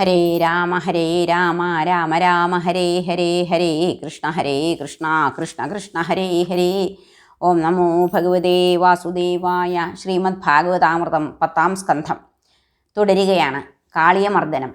ഹരേ രാമ ഹരേ രാമ രാമ രാമ ഹരേ ഹരേ ഹരേ കൃഷ്ണ ഹരേ കൃഷ്ണ കൃഷ്ണ കൃഷ്ണ ഹരേ ഹരേ. ഓം നമോ ഭഗവതേ വാസുദേവായ ശ്രീമദ് ഭാഗവതാമൃതം പത്താം സ്കന്ധം. തുടരുകയാണ് കാളിയമർദ്ദനം.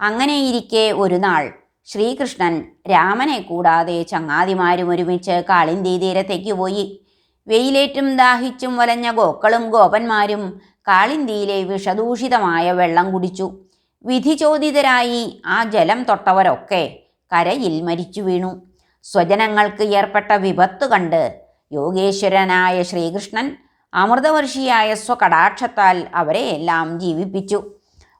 അങ്ങനെയിരിക്കെ ഒരു നാൾ ശ്രീകൃഷ്ണൻ രാമനെ കൂടാതെ ചങ്ങാതിമാരും ഒരുമിച്ച് കാളിന്തി തീരത്തേക്ക് പോയി. വെയിലേറ്റും ദാഹിച്ചും വലഞ്ഞ ഗോക്കളും ഗോപന്മാരും കാളിന്തിയിലെ വിഷദൂഷിതമായ വെള്ളം കുടിച്ചു. വിധിചോദിതരായി ആ ജലം തൊട്ടവരൊക്കെ കരയിൽ മരിച്ചു വീണു. സ്വജനങ്ങൾക്ക് ഏർപ്പെട്ട വിപത്ത് കണ്ട് യോഗേശ്വരനായ ശ്രീകൃഷ്ണൻ അമൃതവർഷിയായ സ്വകടാക്ഷത്താൽ അവരെ എല്ലാം ജീവിപ്പിച്ചു.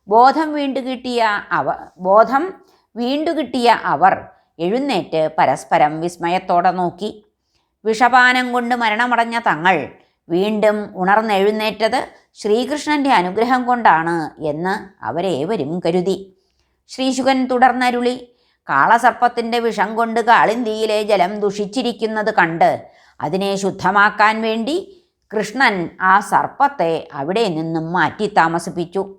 ബോധം വീണ്ടു കിട്ടിയ അവ ബോധം വീണ്ടു കിട്ടിയ അവർ എഴുന്നേറ്റ് പരസ്പരം വിസ്മയത്തോടെ നോക്കി. വിഷപാനം കൊണ്ട് മരണമടഞ്ഞ തങ്ങൾ വീണ്ടും ഉണർന്നെഴുന്നേറ്റത് ശ്രീകൃഷ്ണന്റെ അനുഗ്രഹം കൊണ്ടാണ് എന്ന് അവരേവരും കരുതി. ശ്രീശുഖൻ തുടർന്നരുളി. കാളസർപ്പത്തിന്റെ വിഷം കൊണ്ട് കാളിന്തിയിലെ ജലം ദുഷിച്ചിരിക്കുന്നത് കണ്ട് അതിനെ ശുദ്ധമാക്കാൻ വേണ്ടി കൃഷ്ണൻ ആ സർപ്പത്തെ അവിടെ നിന്നും മാറ്റി താമസിപ്പിച്ചു.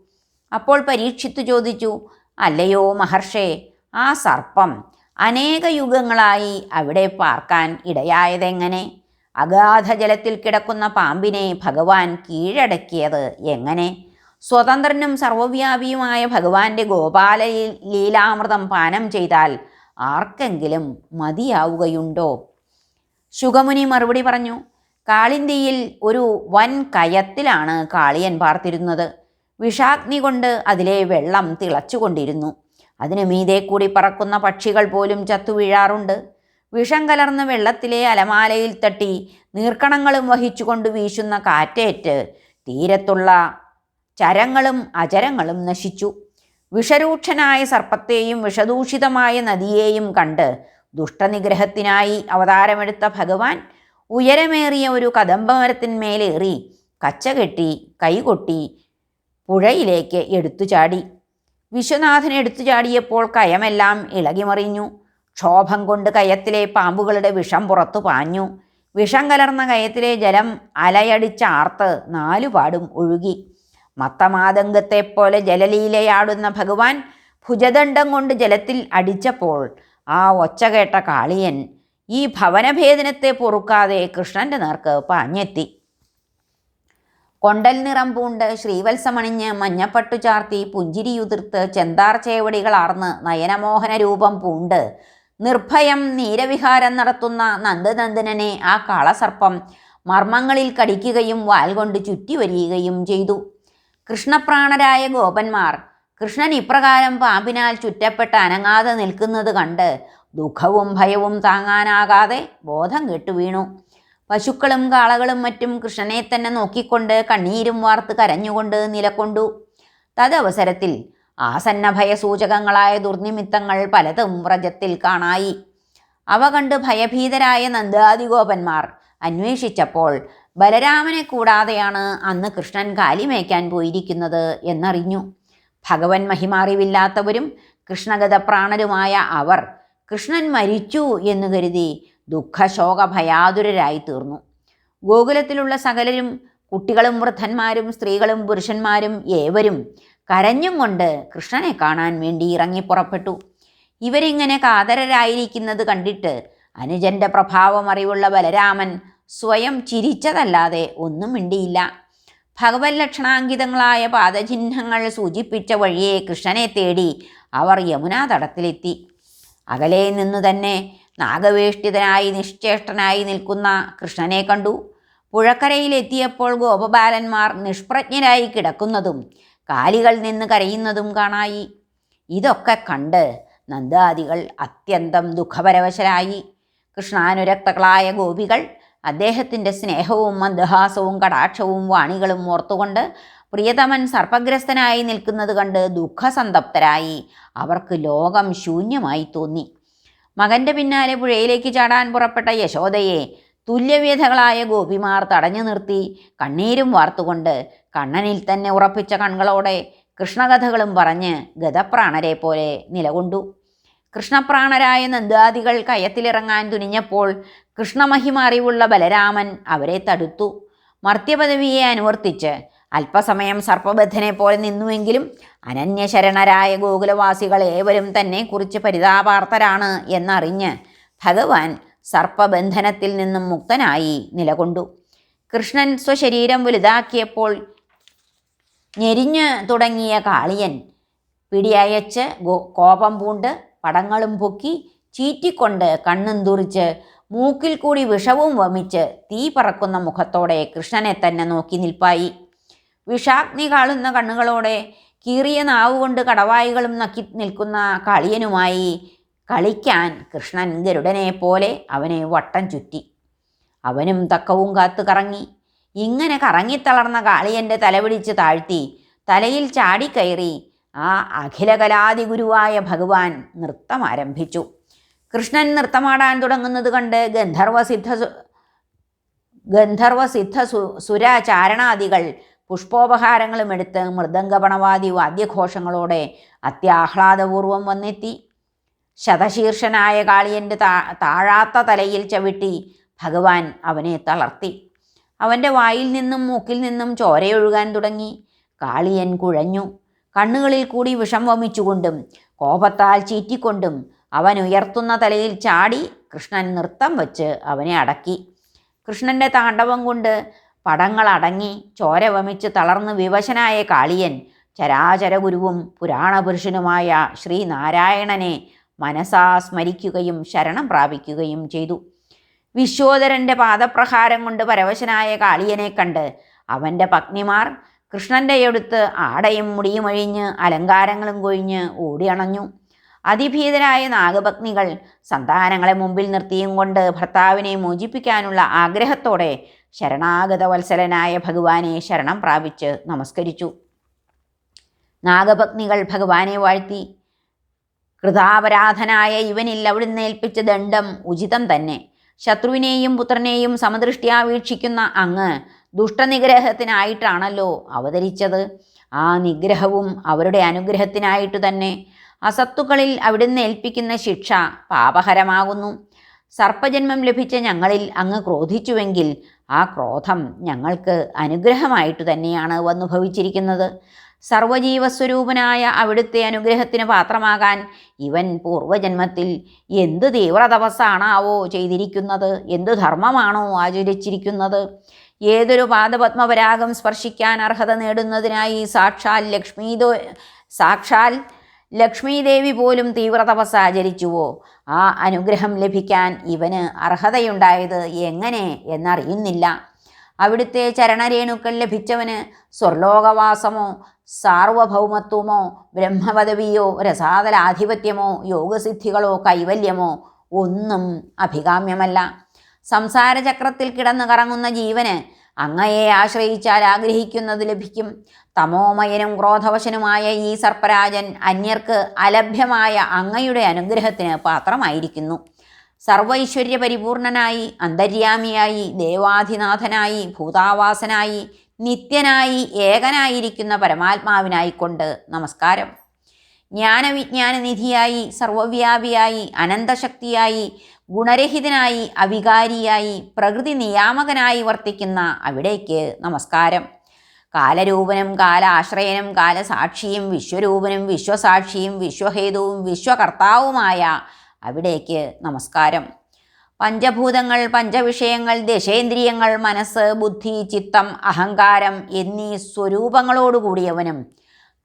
അപ്പോൾ പരീക്ഷിത്തു ചോദിച്ചു അല്ലയോ മഹർഷേ ആ സർപ്പം അനേക യുഗങ്ങളായി അവിടെ പാർക്കാൻ ഇടയായതെങ്ങനെ? അഗാധ ജലത്തിൽ കിടക്കുന്ന പാമ്പിനെ ഭഗവാൻ കീഴടക്കിയത് എങ്ങനെ? സ്വതന്ത്രനും സർവവ്യാപിയുമായ ഭഗവാന്റെ ഗോപാല ലീലാമൃതം പാനം ചെയ്താൽ ആർക്കെങ്കിലും മതിയാവുകയുണ്ടോ? ശുഗമുനി മറുപടി പറഞ്ഞു കാളിന്തിയിൽ ഒരു വൻ കയത്തിലാണ് കാളിയൻ പാർത്തിരുന്നത്. വിഷാഗ്നി കൊണ്ട് അതിലെ വെള്ളം തിളച്ചുകൊണ്ടിരുന്നു. അതിനു മീതെ കൂടി പറക്കുന്ന പക്ഷികൾ പോലും ചത്തുവീഴാറുണ്ട്. വിഷം കലർന്ന വെള്ളത്തിലെ അലമാലയിൽ തട്ടി നീർക്കണങ്ങളും വഹിച്ചുകൊണ്ട് വീശുന്ന കാറ്റേറ്റ് തീരത്തുള്ള ചരങ്ങളും അചരങ്ങളും നശിച്ചു. വിഷരൂക്ഷനായ സർപ്പത്തെയും വിഷദൂഷിതമായ നദിയെയും കണ്ട് ദുഷ്ടനിഗ്രഹത്തിനായി അവതാരമെടുത്ത ഭഗവാൻ ഉയരമേറിയ ഒരു കദംബമരത്തിന്മേലേറി കച്ചകെട്ടി കൈകൊട്ടി പുഴയിലേക്ക് എടുത്തു ചാടി വിശ്വനാഥൻ എടുത്തു ചാടിയപ്പോൾ കയമെല്ലാം ഇളകിമറിഞ്ഞു. ക്ഷോഭം കൊണ്ട് കയത്തിലെ പാമ്പുകളുടെ വിഷം പുറത്തു പാഞ്ഞു. വിഷം കലർന്ന കയത്തിലെ ജലം അലയടിച്ചാർത്ത് നാലുപാടും ഒഴുകി. മത്തമാതങ്കത്തെപ്പോലെ ജലലീലയാടുന്ന ഭഗവാൻ ഭുജദണ്ഡം കൊണ്ട് ജലത്തിൽ അടിച്ചപ്പോൾ ആ ഒച്ച കേട്ട കാളിയൻ ഈ ഭവനഭേദനത്തെ പൊറുക്കാതെ കൃഷ്ണന്റെ നേർക്ക് പാഞ്ഞെത്തി. കൊണ്ടൽ നിറം പൂണ്ട് ശ്രീവത്സമണിഞ്ഞ് മഞ്ഞപ്പട്ടു ചാർത്തി പുഞ്ചിരിയുതിർത്ത് ചെന്താർ ചേവടികളാർന്ന് നയനമോഹന രൂപം പൂണ്ട് നിർഭയം നീരവിഹാരം നടത്തുന്ന നന്ദനന്ദനനെ ആ കാളസർപ്പം മർമ്മങ്ങളിൽ കടിക്കുകയും വാൽ കൊണ്ട് ചുറ്റി വരികയും ചെയ്തു. കൃഷ്ണപ്രാണരായ ഗോപന്മാർ കൃഷ്ണൻ ഇപ്രകാരം പാമ്പിനാൽ ചുറ്റപ്പെട്ട് അനങ്ങാതെ നിൽക്കുന്നത് കണ്ട് ദുഃഖവും ഭയവും താങ്ങാനാകാതെ ബോധം കെട്ടു വീണു പശുക്കളും കാളകളും മറ്റും കൃഷ്ണനെ തന്നെ നോക്കിക്കൊണ്ട് കണ്ണീരും വാർത്ത് കരഞ്ഞുകൊണ്ട് നിലക്കൊണ്ടു. തദവസരത്തിൽ ആസന്ന സൂചകങ്ങളായ ദുർനിമിത്തങ്ങൾ പലതും വ്രജത്തിൽ കാണായി. അവ കണ്ട് ഭയഭീതരായ നന്ദാദിഗോപന്മാർ അന്വേഷിച്ചപ്പോൾ ബലരാമനെ കൂടാതെയാണ് അന്ന് കൃഷ്ണൻ കാലിമേക്കാൻ പോയിരിക്കുന്നത് എന്നറിഞ്ഞു. ഭഗവൻ മഹിമാറിവില്ലാത്തവരും കൃഷ്ണഗതപ്രാണരുമായ അവർ കൃഷ്ണൻ മരിച്ചു എന്ന് കരുതി ദുഃഖശോക ഭയാതുരരായി തീർന്നു. ഗോകുലത്തിലുള്ള സകലരും കുട്ടികളും വൃദ്ധന്മാരും സ്ത്രീകളും പുരുഷന്മാരും ഏവരും കരഞ്ഞും കൊണ്ട് കൃഷ്ണനെ കാണാൻ വേണ്ടി ഇറങ്ങി പുറപ്പെട്ടു. ഇവരിങ്ങനെ കാതരരായിരിക്കുന്നത് കണ്ടിട്ട് അനുജന്റെ പ്രഭാവം അറിവുള്ള ബലരാമൻ സ്വയം ചിരിച്ചതല്ലാതെ ഒന്നും മിണ്ടിയില്ല. ഭഗവത് ലക്ഷണാങ്കിതങ്ങളായ പാദചിഹ്നങ്ങൾ സൂചിപ്പിച്ച വഴിയെ കൃഷ്ണനെ തേടി അവർ യമുനാ തടത്തിലെത്തി. അകലെ നിന്നു തന്നെ നാഗവേഷ്ടിതനായി നിശ്ചേഷ്ടനായി നിൽക്കുന്ന കൃഷ്ണനെ കണ്ടു. പുഴക്കരയിലെത്തിയപ്പോൾ ഗോപബാലന്മാർ നിഷ്പ്രജ്ഞരായി കിടക്കുന്നതും കാലികൾ നിന്ന് കരയുന്നതും കാണായി. ഇതൊക്കെ കണ്ട് നന്ദാദികൾ അത്യന്തം ദുഃഖപരവശരായി. കൃഷ്ണാനുരക്തകളായ ഗോപികൾ അദ്ദേഹത്തിന്റെ സ്നേഹവും മന്ദഹാസവും കടാക്ഷവും വാണികളും ഓർത്തുകൊണ്ട് പ്രിയതമൻ സർപ്പഗ്രസ്തനായി നിൽക്കുന്നത് കണ്ട് ദുഃഖസന്തപ്തരായി. അവർക്ക് ലോകം ശൂന്യമായി തോന്നി. മകന്റെ പിന്നാലെ പുഴയിലേക്ക് ചാടാൻ പുറപ്പെട്ട യശോദയെ തുല്യവേധകളായ ഗോപിമാർ തടഞ്ഞു നിർത്തി കണ്ണീരും വാർത്തുകൊണ്ട് കണ്ണനിൽ തന്നെ ഉറപ്പിച്ച കണ്ണുകളോടെ കൃഷ്ണകഥകളും പറഞ്ഞ് ഗതപ്രാണരെ പോലെ നിലകൊണ്ടു. കൃഷ്ണപ്രാണരായ നന്ദാദികൾ കയത്തിലിറങ്ങാൻ തുനിഞ്ഞപ്പോൾ കൃഷ്ണമഹിമ അറിവുള്ള ബലരാമൻ അവരെ തടുത്തു. മർത്യപദവിയെ അനുവർത്തിച്ച് അല്പസമയം സർപ്പബദ്ധനെ പോലെ നിന്നുവെങ്കിലും അനന്യശരണരായ ഗോകുലവാസികൾ ഏവരും തന്നെ കുറിച്ച് പരിതാപാർത്ഥരാണ് എന്നറിഞ്ഞ് ഭഗവാൻ സർപ്പബന്ധനത്തിൽ നിന്നും മുക്തനായി നിലകൊണ്ടു. കൃഷ്ണൻ സ്വശരീരം വലുതാക്കിയപ്പോൾ ഞെരിഞ്ഞു തുടങ്ങിയ കാളിയൻ പിടിയയച്ച് കോപം പൂണ്ട് പടങ്ങളും പൊക്കി ചീറ്റിക്കൊണ്ട് കണ്ണും തുറിച്ച് മൂക്കിൽ കൂടി വിഷവും വമിച്ച് തീ പറക്കുന്ന മുഖത്തോടെ കൃഷ്ണനെ തന്നെ നോക്കി നിൽപ്പായി. വിഷാഗ്നി കാളുന്ന കണ്ണുകളോടെ കീറിയ നാവുകൊണ്ട് കടവായികളും നക്കി നിൽക്കുന്ന കളിയനുമായി കളിക്കാൻ കൃഷ്ണൻ ഗരുഡനെ പോലെ അവനെ വട്ടം ചുറ്റി. അവനും തക്കവും കാത്തു കറങ്ങി. ഇങ്ങനെ കറങ്ങിത്തളർന്ന കാളിയന്റെ തലപിടിച്ച് താഴ്ത്തി തലയിൽ ചാടിക്കയറി ആ അഖിലകലാതി ഗുരുവായ ഭഗവാൻ നൃത്തം ആരംഭിച്ചു. കൃഷ്ണൻ നൃത്തമാടാൻ തുടങ്ങുന്നത് കണ്ട് ഗന്ധർവസിദ്ധ ഗന്ധർവസിദ്ധ സു സുരചാരണാദികൾ പുഷ്പോപഹാരങ്ങളും എടുത്ത് മൃദംഗപണവാദി വാദ്യഘോഷങ്ങളോടെ അത്യാഹ്ലാദപൂർവം വന്നെത്തി. ശതശീർഷനായ കാളിയന്റെ താ താഴാത്ത തലയിൽ ചവിട്ടി ഭഗവാൻ അവനെ തളർത്തി. അവന്റെ വായിൽ നിന്നും മൂക്കിൽ നിന്നും ചോരയൊഴുകാൻ തുടങ്ങി. കാളിയൻ കുഴഞ്ഞു. കണ്ണുകളിൽ കൂടി വിഷം വമിച്ചുകൊണ്ടും കോപത്താൽ ചീറ്റിക്കൊണ്ടും അവൻ ഉയർത്തുന്ന തലയിൽ ചാടി കൃഷ്ണൻ നൃത്തം വച്ച് അവനെ അടക്കി. കൃഷ്ണന്റെ താണ്ഡവം കൊണ്ട് പടങ്ങൾ അടങ്ങി ചോര വമിച്ച് തളർന്ന് വിവശനായ കാളിയൻ ചരാചര ഗുരുവും പുരാണപുരുഷനുമായ ശ്രീനാരായണനെ മനസാ സ്മരിക്കുകയും ശരണം പ്രാപിക്കുകയും ചെയ്തു. വിശ്വോദരന്റെ പാദപ്രഹാരം കൊണ്ട് പരവശനായ കാളിയനെ കണ്ട് അവന്റെ പത്നിമാർ കൃഷ്ണന്റെ അടുത്ത് ആടയും മുടിയും അഴിഞ്ഞ് അലങ്കാരങ്ങളും കൊഴിഞ്ഞ് ഓടിയണഞ്ഞു. അതിഭീതരായ നാഗപത്നികൾ സന്താനങ്ങളെ മുമ്പിൽ നിർത്തിയും കൊണ്ട് ഭർത്താവിനെ മോചിപ്പിക്കാനുള്ള ആഗ്രഹത്തോടെ ശരണാഗത വത്സലനായ ഭഗവാനെ ശരണം പ്രാപിച്ച് നമസ്കരിച്ചു. നാഗപത്നികൾ ഭഗവാനെ വാഴ്ത്തി കൃതാപരാധനായ ഇവനിൽ അവിടുന്ന് ഏൽപ്പിച്ച ദണ്ഡം ഉചിതം തന്നെ. ശത്രുവിനെയും പുത്രനെയും സമദൃഷ്ടിയാ വീക്ഷിക്കുന്ന അങ്ങ് ദുഷ്ടനിഗ്രഹത്തിനായിട്ടാണല്ലോ അവതരിച്ചത്. ആ നിഗ്രഹവും അവരുടെ അനുഗ്രഹത്തിനായിട്ട് തന്നെ അസത്തുക്കളിൽ അവിടുന്ന് ഏൽപ്പിക്കുന്ന ശിക്ഷ പാപഹരമാകുന്നു. സർപ്പജന്മം ലഭിച്ച ഞങ്ങളിൽ അങ്ങ് ക്രോധിച്ചുവെങ്കിൽ ആ ക്രോധം ഞങ്ങൾക്ക് അനുഗ്രഹമായിട്ട് തന്നെയാണ് വന്നു ഭവിച്ചിരിക്കുന്നത് സർവജീവസ്വരൂപനായ അവിടുത്തെ അനുഗ്രഹത്തിന് പാത്രമാകാൻ ഇവൻ പൂർവജന്മത്തിൽ എന്ത് തീവ്ര തപസ്സാണാവോ ചെയ്തിരിക്കുന്നത്? എന്ത് ധർമ്മമാണോ ആചരിച്ചിരിക്കുന്നത്? ഏതൊരു പാദപത്മപരാഗം സ്പർശിക്കാൻ അർഹത നേടുന്നതിനായി സാക്ഷാൽ ലക്ഷ്മീദോ സാക്ഷാൽ ലക്ഷ്മീദേവി പോലും തീവ്ര തപസ് ആചരിച്ചുവോ? ആ അനുഗ്രഹം ലഭിക്കാൻ ഇവന് അർഹതയുണ്ടായത് എങ്ങനെ എന്നറിയുന്നില്ല. അവിടുത്തെ ചരണരേണുക്കൾ ലഭിച്ചവന് സ്വർലോകവാസമോ സാർവഭൗമത്വമോ ബ്രഹ്മപദവിയോ രസാതലാധിപത്യമോ യോഗസിദ്ധികളോ കൈവല്യമോ ഒന്നും അഭികാമ്യമല്ല. സംസാരചക്രത്തിൽ കിടന്നു കറങ്ങുന്ന ജീവന് അങ്ങയെ ആശ്രയിച്ചാൽ ആഗ്രഹിക്കുന്നത് ലഭിക്കും. തമോമയനും ക്രോധവശനുമായ ഈ സർപ്പരാജൻ അന്യർക്ക് അലഭ്യമായ അങ്ങയുടെ അനുഗ്രഹത്തിന് പാത്രമായിരിക്കുന്നു. സർവൈശ്വര്യ പരിപൂർണനായി അന്തര്യാമിയായി ദേവാധിനാഥനായി ഭൂതാവാസനായി നിത്യനായി ഏകനായിരിക്കുന്ന പരമാത്മാവിനായിക്കൊണ്ട് നമസ്കാരം. ജ്ഞാനവിജ്ഞാനനിധിയായി സർവവ്യാപിയായി അനന്തശക്തിയായി ഗുണരഹിതനായി അവികാരിയായി പ്രകൃതി നിയാമകനായി വർത്തിക്കുന്ന അവിടേക്ക് നമസ്കാരം. കാലരൂപനും കാലാശ്രയനും കാലസാക്ഷിയും വിശ്വരൂപനും വിശ്വസാക്ഷിയും വിശ്വഹേതുവും വിശ്വകർത്താവുമായ അവിടേക്ക് നമസ്കാരം. പഞ്ചഭൂതങ്ങൾ പഞ്ചവിഷയങ്ങൾ ദശേന്ദ്രിയങ്ങൾ മനസ്സ് ബുദ്ധി ചിത്തം അഹങ്കാരം എന്നീ സ്വരൂപങ്ങളോടുകൂടിയവനും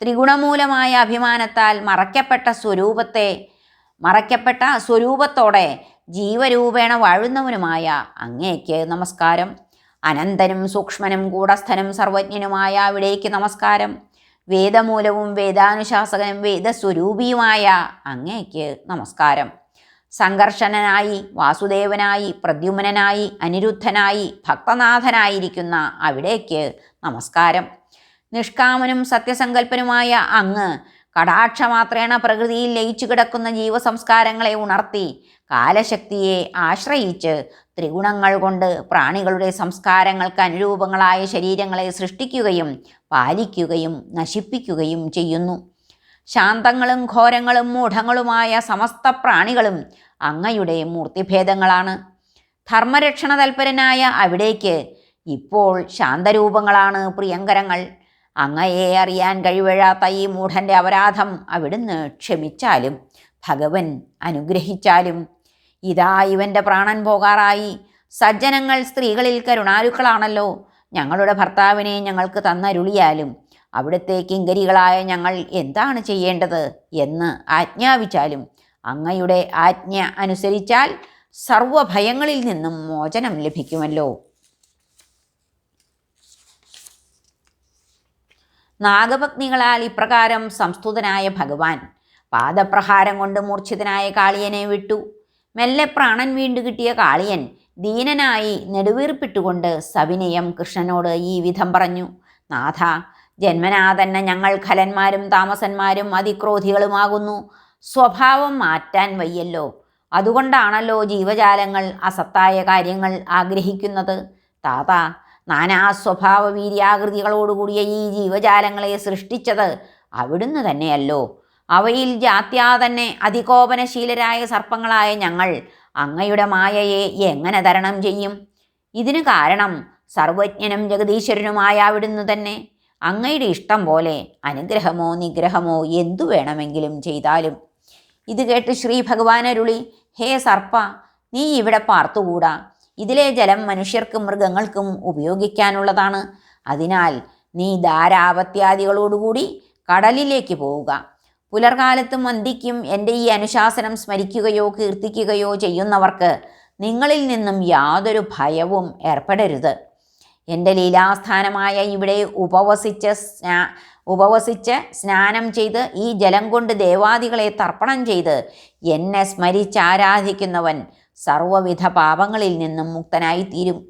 ത്രിഗുണമൂലമായ അഭിമാനത്താൽ മറയ്ക്കപ്പെട്ട സ്വരൂപത്തെ മറയ്ക്കപ്പെട്ട സ്വരൂപത്തോടെ ജീവരൂപേണ വാഴുന്നവനുമായ അങ്ങേക്ക് നമസ്കാരം. അനന്തനും സൂക്ഷ്മനും കൂടസ്ഥനും സർവജ്ഞനുമായ അവിടേക്ക് നമസ്കാരം. വേദമൂലവും വേദാനുശാസകനും വേദസ്വരൂപിയുമായ അങ്ങേക്ക് നമസ്കാരം. സംഘർഷണനായി വാസുദേവനായി പ്രദ്യുമ്നനായി അനിരുദ്ധനായി ഭക്തനാഥനായിരിക്കുന്ന അവിടേക്ക് നമസ്കാരം. നിഷ്കാമനും സത്യസങ്കല്പനുമായ അങ്ങ് കടാക്ഷമാത്രേണ പ്രകൃതിയിൽ ലയിച്ചു കിടക്കുന്ന ജീവസംസ്കാരങ്ങളെ ഉണർത്തി കാലശക്തിയെ ആശ്രയിച്ച് ത്രിഗുണങ്ങൾ കൊണ്ട് പ്രാണികളുടെ സംസ്കാരങ്ങൾക്ക് അനുരൂപങ്ങളായ ശരീരങ്ങളെ സൃഷ്ടിക്കുകയും പാലിക്കുകയും നശിപ്പിക്കുകയും ചെയ്യുന്നു. ശാന്തങ്ങളും ഘോരങ്ങളും മൂഢങ്ങളുമായ സമസ്ത പ്രാണികളും അങ്ങയുടെ മൂർത്തിഭേദങ്ങളാണ്. ധർമ്മരക്ഷണ തൽപരനായ അവിടേക്ക് ഇപ്പോൾ ശാന്തരൂപങ്ങളാണ് പ്രിയങ്കരങ്ങൾ. അങ്ങയെ അറിയാൻ കഴിവഴാത്ത ഈ മൂഢന്റെ അപരാധം അവിടുന്ന് ക്ഷമിച്ചാലും ഭഗവൻ അനുഗ്രഹിച്ചാലും. ഇതാ ഇവന്റെ പ്രാണൻ പോകാറായി. സജ്ജനങ്ങൾ സ്ത്രീകളിൽ കരുണാരുക്കളാണല്ലോ ഞങ്ങളുടെ ഭർത്താവിനെ ഞങ്ങൾക്ക് തന്നരുളിയാലും അവിടുത്തെ കിങ്കരികളായ ഞങ്ങൾ എന്താണ് ചെയ്യേണ്ടത് എന്ന് ആജ്ഞാപിച്ചാലും അങ്ങയുടെ ആജ്ഞ അനുസരിച്ചാൽ സർവഭയങ്ങളിൽ നിന്നും മോചനം ലഭിക്കുമല്ലോ. നാഗപത്നികളാൽ ഇപ്രകാരം സംസ്തുതനായ ഭഗവാൻ പാദപ്രഹാരം കൊണ്ട് മൂർച്ഛിതനായ കാളിയനെ വിട്ടു. മെല്ലെ പ്രാണൻ വീണ്ടു കിട്ടിയ കാളിയൻ ദീനനായി നെടുവീർപ്പിട്ടുകൊണ്ട് സവിനയം കൃഷ്ണനോട് ഈ വിധം പറഞ്ഞു നാഥ ജന്മനാ തന്നെ ഞങ്ങൾ ഖലന്മാരും താമസന്മാരും അതിക്രോധികളുമാകുന്നു. സ്വഭാവം മാറ്റാൻ വയ്യല്ലോ. അതുകൊണ്ടാണല്ലോ ജീവജാലങ്ങൾ അസത്തായ കാര്യങ്ങൾ ആഗ്രഹിക്കുന്നത്. താത നാനാ സ്വഭാവ വീര്യാകൃതികളോടുകൂടിയ ഈ ജീവജാലങ്ങളെ സൃഷ്ടിച്ചത് അവിടുന്ന് തന്നെയല്ലോ. അവയിൽ ജാത്യാ തന്നെ അതികോപനശീലരായ സർപ്പങ്ങളായ ഞങ്ങൾ അങ്ങയുടെ മായയെ എങ്ങനെ തരണം ചെയ്യും? ഇതിന് കാരണം സർവജ്ഞനും ജഗദീശ്വരനുമായ അവിടുന്ന് തന്നെ അങ്ങയുടെ ഇഷ്ടം പോലെ അനുഗ്രഹമോ നിഗ്രഹമോ എന്തു വേണമെങ്കിലും ചെയ്താലും. ഇത് കേട്ട് ശ്രീ ഭഗവാനരുളി ഹേ സർപ്പ നീ ഇവിടെ പാർത്തുകൂടാ. ഇതിലെ ജലം മനുഷ്യർക്കും മൃഗങ്ങൾക്കും ഉപയോഗിക്കാനുള്ളതാണ്. അതിനാൽ നീ ധാരാപത്യാദികളോടുകൂടി കടലിലേക്ക് പോവുക. പുലർകാലത്തും അന്തിക്കും എന്റെ ഈ അനുശാസനം സ്മരിക്കുകയോ കീർത്തിക്കുകയോ ചെയ്യുന്നവർക്ക് നിങ്ങളിൽ നിന്നും യാതൊരു ഭയവും ഏർപ്പെടരുത്. എന്റെ ലീലാസ്ഥാനമായ ഇവിടെ ഉപവസിച്ച് സ്നാ ഉപവസിച്ച് സ്നാനം ചെയ്ത് ഈ ജലം കൊണ്ട് ദേവാദികളെ തർപ്പണം ചെയ്ത് എന്നെ സ്മരിച്ചാരാധിക്കുന്നവൻ സർവവിധ പാപങ്ങളിൽ നിന്നും മുക്തനായി തീരും.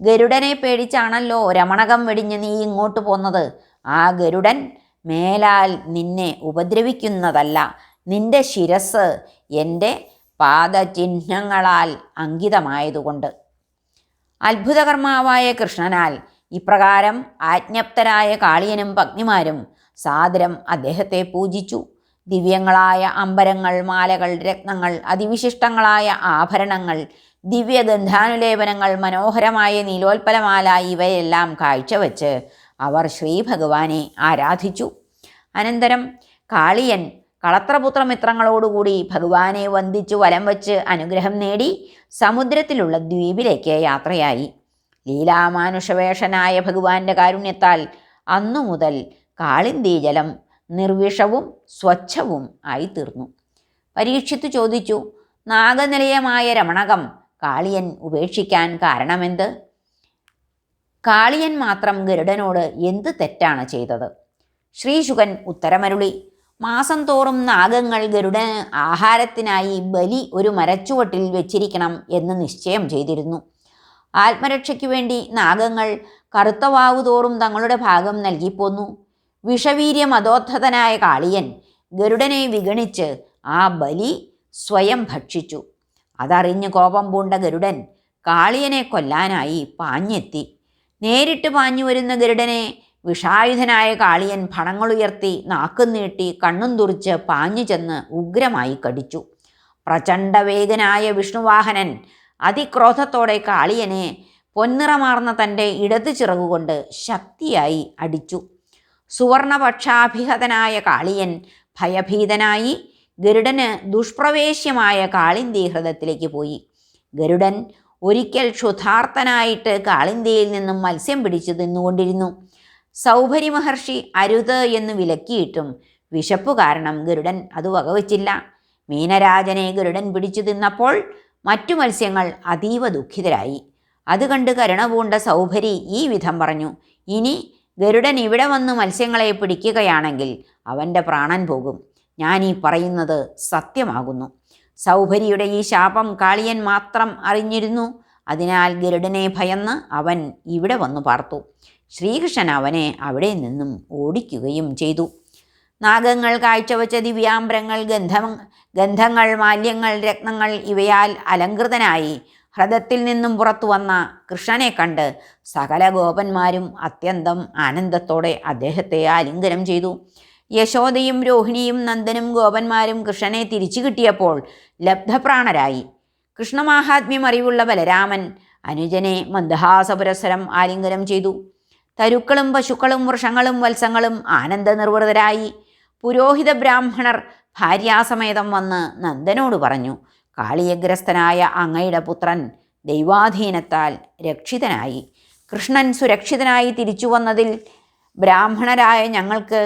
ഗരുഡനെ പേടിച്ചാണല്ലോ രമണകം വെടിഞ്ഞ് നീ ഇങ്ങോട്ട് പോന്നത്. ആ ഗരുഡൻ മേലാൽ നിന്നെ ഉപദ്രവിക്കുന്നതല്ല. നിന്റെ ശിരസ് എന്റെ പാദചിഹ്നങ്ങളാൽ അങ്കിതമായതുകൊണ്ട്. അത്ഭുതകർമാവായ കൃഷ്ണനാൽ ഇപ്രകാരം ആജ്ഞപ്തരായ കാളിയനും പത്നിമാരും സാദരം അദ്ദേഹത്തെ പൂജിച്ചു. ദിവ്യങ്ങളായ അമ്പരങ്ങൾ മാലകൾ രത്നങ്ങൾ അതിവിശിഷ്ടങ്ങളായ ആഭരണങ്ങൾ ദിവ്യഗന്ധാനുലേപനങ്ങൾ മനോഹരമായ നീലോൽപ്പലമാല ഇവയെല്ലാം കാഴ്ചവെച്ച് അവർ ശ്രീഭഗവാനെ ആരാധിച്ചു. അനന്തരം കാളിയൻ കളത്രപുത്രമിത്രങ്ങളോടുകൂടി ഭഗവാനെ വന്ദിച്ചു വലം വച്ച് അനുഗ്രഹം നേടി സമുദ്രത്തിലുള്ള ദ്വീപിലേക്ക് യാത്രയായി. ലീലാമാനുഷവേഷനായ ഭഗവാന്റെ കാരുണ്യത്താൽ അന്നു മുതൽ കാളിന്തി ജലം നിർവിഷവും സ്വച്ഛവും ആയിത്തീർന്നു പരീക്ഷിത്തു ചോദിച്ചു നാഗനിലയമായ രമണകം കാളിയൻ ഉപേക്ഷിക്കാൻ കാരണമെന്ത്? കാളിയൻ മാത്രം ഗരുഡനോട് എന്ത് തെറ്റാണ് ചെയ്തത്? ശ്രീശുകൻ ഉത്തരമരുളി മാസം തോറും നാഗങ്ങൾ ഗരുഡന് ആഹാരത്തിനായി ബലി ഒരു മരച്ചുവട്ടിൽ വെച്ചിരിക്കണം എന്ന് നിശ്ചയം ചെയ്തിരുന്നു. ആത്മരക്ഷയ്ക്കു വേണ്ടി നാഗങ്ങൾ കറുത്തവാവു തോറും തങ്ങളുടെ ഭാഗം നൽകിപ്പോന്നു വിഷവീര്യം മതോദ്ധതനായ കാളിയൻ ഗരുഡനെ വിഗണിച്ച് ആ ബലി സ്വയം ഭക്ഷിച്ചു. അതറിഞ്ഞ് കോപം പൂണ്ട ഗരുഡൻ കാളിയനെ കൊല്ലാനായി പാഞ്ഞെത്തി. നേരിട്ട് പാഞ്ഞു വരുന്ന ഗരുഡനെ വിഷായുധനായ കാളിയൻ ഫണങ്ങളുയർത്തി നാക്കും നീട്ടി കണ്ണും തുറിച്ച് പാഞ്ഞു ചെന്ന് ഉഗ്രമായി കടിച്ചു. പ്രചണ്ഡവേഗനായ വിഷ്ണുവാഹനൻ അതിക്രോധത്തോടെ കാളിയനെ പൊന്നിറമാർന്ന തന്റെ ഇടത് ചിറകുകൊണ്ട് ശക്തിയായി അടിച്ചു. സുവർണപക്ഷാഭിഹതനായ കാളിയൻ ഭയഭീതനായി ഗരുഡന് ദുഷ്പ്രവേശ്യമായ കാളിന്തി ഹൃദത്തിലേക്ക് പോയി. ഗരുഡൻ ഒരിക്കൽ ക്ഷുധാർത്ഥനായിട്ട് കാളിന്തിയിൽ നിന്നും മത്സ്യം പിടിച്ചു തിന്നുകൊണ്ടിരുന്നു. സൗഭരി മഹർഷി അരുത് എന്ന് വിലക്കിയിട്ടും വിശപ്പു കാരണം ഗരുഡൻ അത് വകവച്ചില്ല. മീനരാജനെ ഗരുഡൻ പിടിച്ചു തിന്നപ്പോൾ മറ്റു മത്സ്യങ്ങൾ അതീവ ദുഃഖിതരായി. അത് കണ്ട് കരുണ പൂണ്ട സൗഭരി ഈ വിധം പറഞ്ഞു ഇനി ഗരുഡൻ ഇവിടെ വന്ന് മത്സ്യങ്ങളെ പിടിക്കുകയാണെങ്കിൽ അവന്റെ പ്രാണൻ പോകും. ഞാൻ ഈ പറയുന്നത് സത്യമാകുന്നു. സൗഭരിയുടെ ഈ ശാപം കാളിയൻ മാത്രം അറിഞ്ഞിരുന്നു. അതിനാൽ ഗരുഡനെ ഭയന്ന് അവൻ ഇവിടെ വന്നു പാർത്തു. ശ്രീകൃഷ്ണൻ അവനെ അവിടെ നിന്നും ഓടിക്കുകയും ചെയ്തു. നാഗങ്ങൾ കാഴ്ചവെച്ച ദിവ്യാംബരങ്ങൾ ഗന്ധം ഗന്ധങ്ങൾ മാല്യങ്ങൾ രത്നങ്ങൾ ഇവയാൽ അലങ്കൃതനായി ഹൃദത്തിൽ നിന്നും പുറത്തു വന്ന കൃഷ്ണനെ കണ്ട് സകല ഗോപന്മാരും അത്യന്തം ആനന്ദത്തോടെ അദ്ദേഹത്തെ ആലിംഗനം ചെയ്തു. യശോദയും രോഹിണിയും നന്ദനും ഗോപന്മാരും കൃഷ്ണനെ തിരിച്ചു കിട്ടിയപ്പോൾ ലബ്ധപ്രാണരായി. കൃഷ്ണമാഹാത്മ്യം അറിവുള്ള ബലരാമൻ അനുജനെ മന്ദഹാസപുരസരം ആലിംഗനം ചെയ്തു. തരുക്കളും പശുക്കളും വൃഷങ്ങളും വത്സങ്ങളും ആനന്ദ നിർവൃതരായി പുരോഹിത ബ്രാഹ്മണർ ഭാര്യാസമേതം വന്ന് നന്ദനോട് പറഞ്ഞു കാളിയഗ്രസ്തനായ അങ്ങയുടെ പുത്രൻ ദൈവാധീനത്താൽ രക്ഷിതനായി. കൃഷ്ണൻ സുരക്ഷിതനായി തിരിച്ചു വന്നതിൽ ബ്രാഹ്മണരായ ഞങ്ങൾക്ക്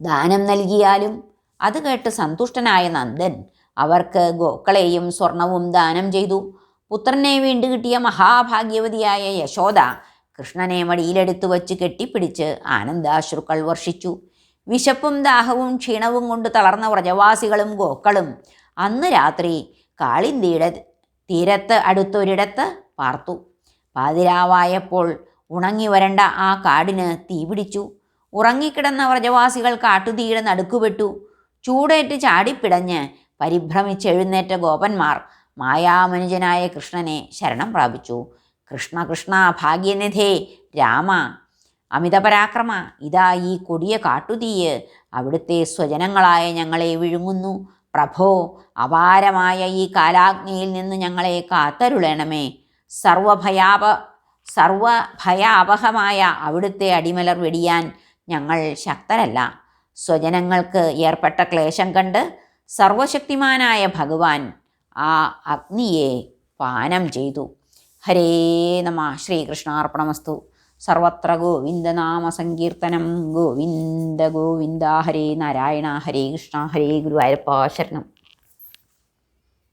ദാനം നൽകിയാലും അത് കേട്ട് സന്തുഷ്ടനായ നന്ദൻ അവർക്ക് ഗോക്കളെയും സ്വർണവും ദാനം ചെയ്തു. പുത്രനെ വീണ്ടുകിട്ടിയ മഹാഭാഗ്യവതിയായ യശോദ കൃഷ്ണനെ മടിയിലെടുത്തു വച്ച് കെട്ടിപ്പിടിച്ച് ആനന്ദാശ്രുക്കൾ വർഷിച്ചു. വിശപ്പും ദാഹവും ക്ഷീണവും കൊണ്ട് തളർന്ന വ്രജവാസികളും ഗോക്കളും അന്ന് രാത്രി കാളിന്തിയുടെ തീരത്ത് അടുത്തൊരിടത്ത് പാർത്തു. പാതിരാവായപ്പോൾ ഉണങ്ങി വരണ്ട ആ കാടിന് തീപിടിച്ചു ഉറങ്ങിക്കിടന്ന വ്രജവാസികൾ കാട്ടുതീയുടെ നടുക്കുപെട്ടു. ചൂടേറ്റ് ചാടിപ്പിടഞ്ഞ് പരിഭ്രമിച്ചെഴുന്നേറ്റ ഗോപന്മാർ മായാമനുജനായ കൃഷ്ണനെ ശരണം പ്രാപിച്ചു. കൃഷ്ണ കൃഷ്ണ ഭാഗ്യനിധേ രാമ അമിതപരാക്രമ ഇതാ ഈ കൊടിയ കാട്ടുതീയ്. അവിടുത്തെ സ്വജനങ്ങളായ ഞങ്ങളെ വിഴുങ്ങുന്നു. പ്രഭോ അപാരമായ ഈ കാലാഗ്നിയിൽ നിന്ന് ഞങ്ങളെ കാത്തരുളണമേ. സർവഭയാപ സർവഭയാപഹമായ അവിടുത്തെ അടിമലർ വെടിയാൻ ഞങ്ങൾ ശക്തരല്ല. സ്വജനങ്ങൾക്ക് ഏർപ്പെട്ട ക്ലേശം കണ്ട് സർവശക്തിമാനായ ഭഗവാൻ ആ അഗ്നിയെ പാനം ചെയ്തു. ഹരേ നമ. ശ്രീകൃഷ്ണാർപ്പണമസ്തു. സർവത്ര ഗോവിന്ദനാമ സങ്കീർത്തനം. ഗോവിന്ദ ഗോവിന്ദ. ഹരേ നാരായണ. ഹരേ കൃഷ്ണ. ഹരേ ഗുരുവായൂരപ്പ. ശരണം.